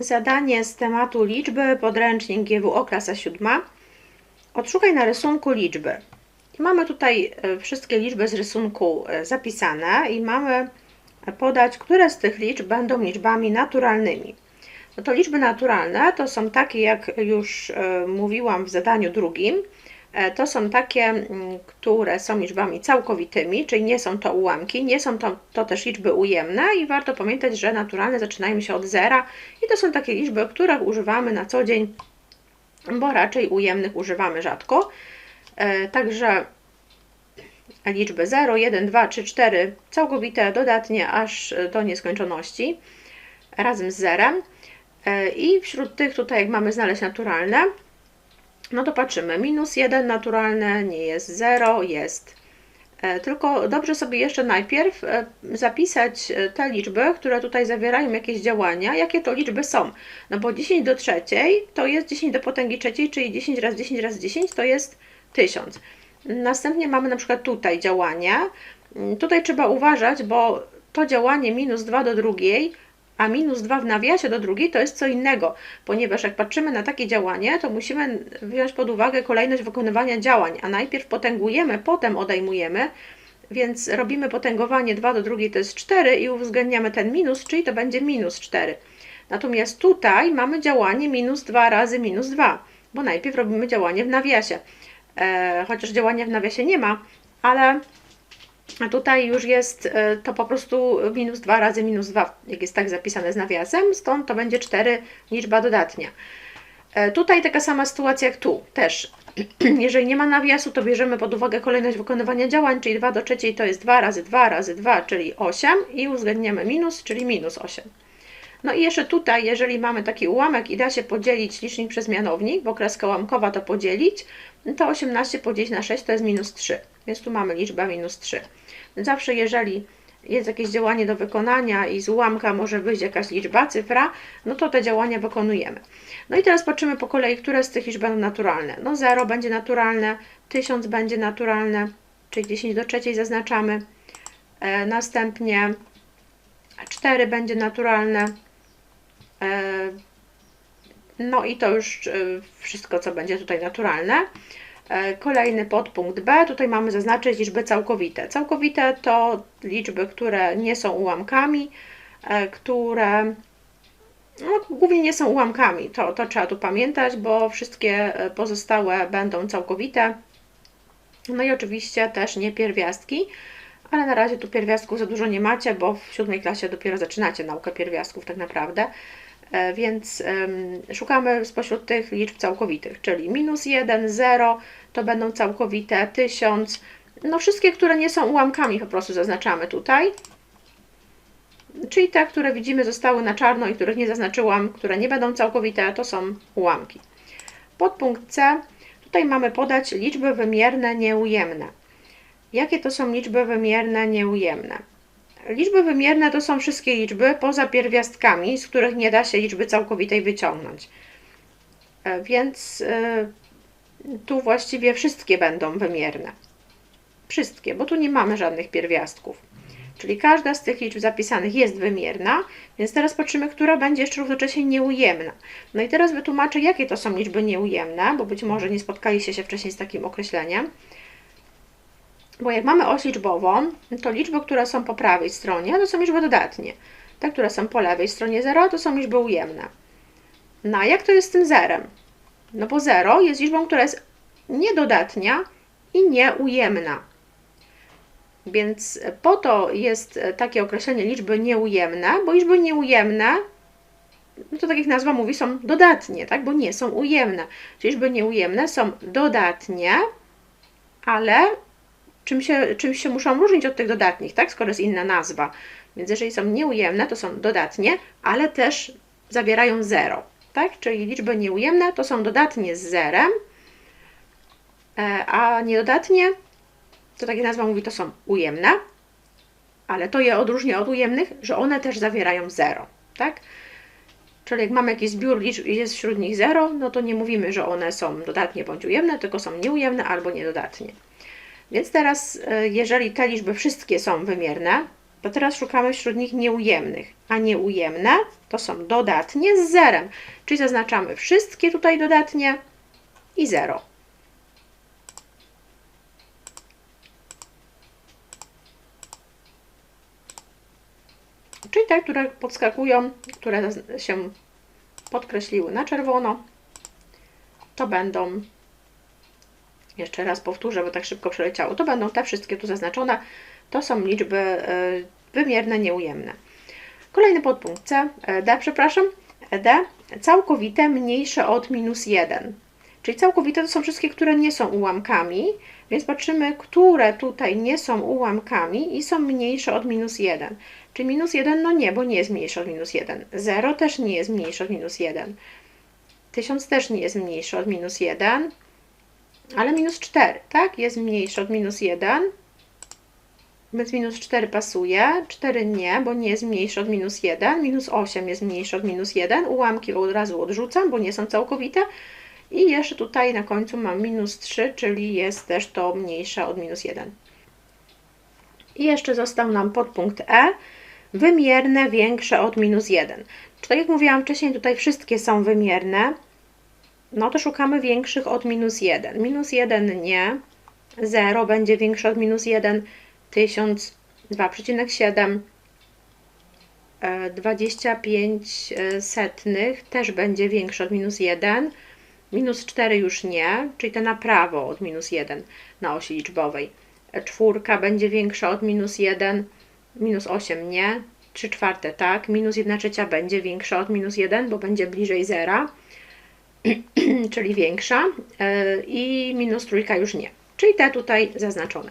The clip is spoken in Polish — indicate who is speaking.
Speaker 1: Zadanie z tematu liczby, podręcznik GWO klasa 7. Odszukaj na rysunku liczby. Mamy tutaj e, wszystkie liczby z rysunku e, zapisane i mamy podać, które z tych liczb będą liczbami naturalnymi. No to liczby naturalne to są takie, jak już e, mówiłam w zadaniu drugim, to są takie, mm, które są liczbami całkowitymi, czyli nie są to ułamki, nie są to, to też liczby ujemne i warto pamiętać, że naturalne zaczynają się od zera i to są takie liczby, których używamy na co dzień, bo raczej ujemnych używamy rzadko. E, także liczby 0, 1, 2, 3, 4 całkowite, dodatnie aż do nieskończoności razem z zerem. E, I wśród tych tutaj, jak mamy znaleźć naturalne, no to patrzymy, minus 1 naturalne nie jest 0, jest. E, tylko dobrze sobie jeszcze najpierw e, zapisać e, te liczby, które tutaj zawierają jakieś działania, jakie to liczby są. No bo 10 do trzeciej to jest 10 do potęgi trzeciej, czyli 10 razy 10 razy 10 to jest 1000. Następnie mamy na przykład tutaj działanie. Mm, tutaj trzeba uważać, bo to działanie minus 2 do drugiej a minus 2 w nawiasie do drugiej to jest co innego, ponieważ jak patrzymy na takie działanie, to musimy wziąć pod uwagę kolejność wykonywania działań, a najpierw potęgujemy, potem odejmujemy, więc robimy potęgowanie 2 do drugiej to jest 4 i uwzględniamy ten minus, czyli to będzie minus 4. Natomiast tutaj mamy działanie minus 2 razy minus 2, bo najpierw robimy działanie w nawiasie. E, chociaż działania w nawiasie nie ma, ale a tutaj już jest e, to po prostu minus 2 razy minus 2, jak jest tak zapisane z nawiasem, stąd to będzie 4 liczba dodatnia. E, tutaj taka sama sytuacja jak tu, też. Jeżeli nie ma nawiasu, to bierzemy pod uwagę kolejność wykonywania działań, czyli 2 do trzeciej to jest 2 razy 2 razy 2, czyli 8 i uwzględniamy minus, czyli minus 8. No i jeszcze tutaj, jeżeli mamy taki ułamek i da się podzielić licznik przez mianownik, bo kreska ułamkowa to podzielić, to 18 podzielić na 6 to jest minus 3, więc tu mamy liczbę minus 3. Zawsze jeżeli jest jakieś działanie do wykonania i z ułamka może wyjść jakaś liczba, cyfra, no to te działania wykonujemy. No i teraz patrzymy po kolei, które z tych liczb będą naturalne. No 0 będzie naturalne, 1000 będzie naturalne, czyli 10 do trzeciej zaznaczamy. E, następnie 4 będzie naturalne. E, no i to już e, wszystko, co będzie tutaj naturalne. E, kolejny podpunkt B, tutaj mamy zaznaczyć liczby całkowite. Całkowite to liczby, które nie są ułamkami, e, które no, głównie nie są ułamkami. To, to trzeba tu pamiętać, bo wszystkie e, pozostałe będą całkowite. No i oczywiście też nie pierwiastki, ale na razie tu pierwiastków za dużo nie macie, bo w siódmej klasie dopiero zaczynacie naukę pierwiastków tak naprawdę. E, więc szukamy spośród tych liczb całkowitych, czyli minus 1, 0 to będą całkowite, 1000, no wszystkie, które nie są ułamkami po prostu zaznaczamy tutaj. Czyli te, które widzimy zostały na czarno i których nie zaznaczyłam, które nie będą całkowite, to są ułamki. Podpunkt C, tutaj mamy podać liczby wymierne nieujemne. Jakie to są liczby wymierne nieujemne? Liczby wymierne to są wszystkie liczby poza pierwiastkami, z których nie da się liczby całkowitej wyciągnąć. E, więc e, tu właściwie wszystkie będą wymierne. Wszystkie, bo tu nie mamy żadnych pierwiastków. Czyli każda z tych liczb zapisanych jest wymierna, więc teraz patrzymy, która będzie jeszcze równocześnie nieujemna. No i teraz wytłumaczę, jakie to są liczby nieujemne, bo być może nie spotkaliście się wcześniej z takim określeniem. Bo jak mamy oś liczbową, to liczby, które są po prawej stronie, to są liczby dodatnie. Te, które są po lewej stronie 0, to są liczby ujemne. No a jak to jest z tym zerem? No bo 0 jest liczbą, która jest niedodatnia i nieujemna. Więc po to jest takie określenie liczby nieujemne, bo liczby nieujemne, no to tak jak nazwa mówi, są dodatnie, tak? bo nie są ujemne. Czyli liczby nieujemne są dodatnie, ale czym się, czym się muszą różnić od tych dodatnich, tak? skoro jest inna nazwa. Więc jeżeli są nieujemne, to są dodatnie, ale też zawierają zero. Tak? Czyli liczby nieujemne to są dodatnie z zerem, e, a niedodatnie, to takie nazwa mówi, to są ujemne, ale to je odróżnia od ujemnych, że one też zawierają zero. Tak? Czyli jak mamy jakiś zbiór liczb i jest wśród nich zero, no to nie mówimy, że one są dodatnie bądź ujemne, tylko są nieujemne albo niedodatnie. Więc teraz, e, jeżeli te liczby wszystkie są wymierne, To teraz szukamy wśród nich nieujemnych, a nieujemne to są dodatnie z zerem, czyli zaznaczamy wszystkie tutaj dodatnie i 0. Czyli te, które podskakują, które się podkreśliły na czerwono, to będą, jeszcze raz powtórzę, bo tak szybko przeleciało, to będą te wszystkie tu zaznaczone, to są liczby y, wymierne, nieujemne. Kolejny podpunkt C, e, D, przepraszam, e, D, całkowite mniejsze od minus 1. Czyli całkowite to są wszystkie, które nie są ułamkami, więc patrzymy, które tutaj nie są ułamkami i są mniejsze od minus 1. Czy minus 1? No nie, bo nie jest mniejsze od minus 1. 0 też nie jest mniejsze od minus 1. 1000 też nie jest mniejsze od minus 1. Ale minus 4, tak? Jest mniejsze od minus 1. Więc minus 4 pasuje. 4 nie, bo nie jest mniejsze od minus 1. Minus 8 jest mniejsze od minus 1. Ułamki od razu odrzucam, bo nie są całkowite. I jeszcze tutaj na końcu mam minus 3, czyli jest też to mniejsze od minus 1. I jeszcze został nam podpunkt E, wymierne większe od minus 1. Czy tak jak mówiłam wcześniej, tutaj wszystkie są wymierne, no to szukamy większych od minus 1. Minus 1 nie, 0 będzie większe od minus 1, 1000, 2,7, 25 setnych też będzie większe od minus 1, minus 4 już nie, czyli te na prawo od minus 1 na osi liczbowej. Czwórka będzie większa od minus 1, minus 8 nie, 3 czwarte tak, minus 1 trzecia będzie większa od minus 1, bo będzie bliżej zera, czyli większa i minus trójka już nie, czyli te tutaj zaznaczone.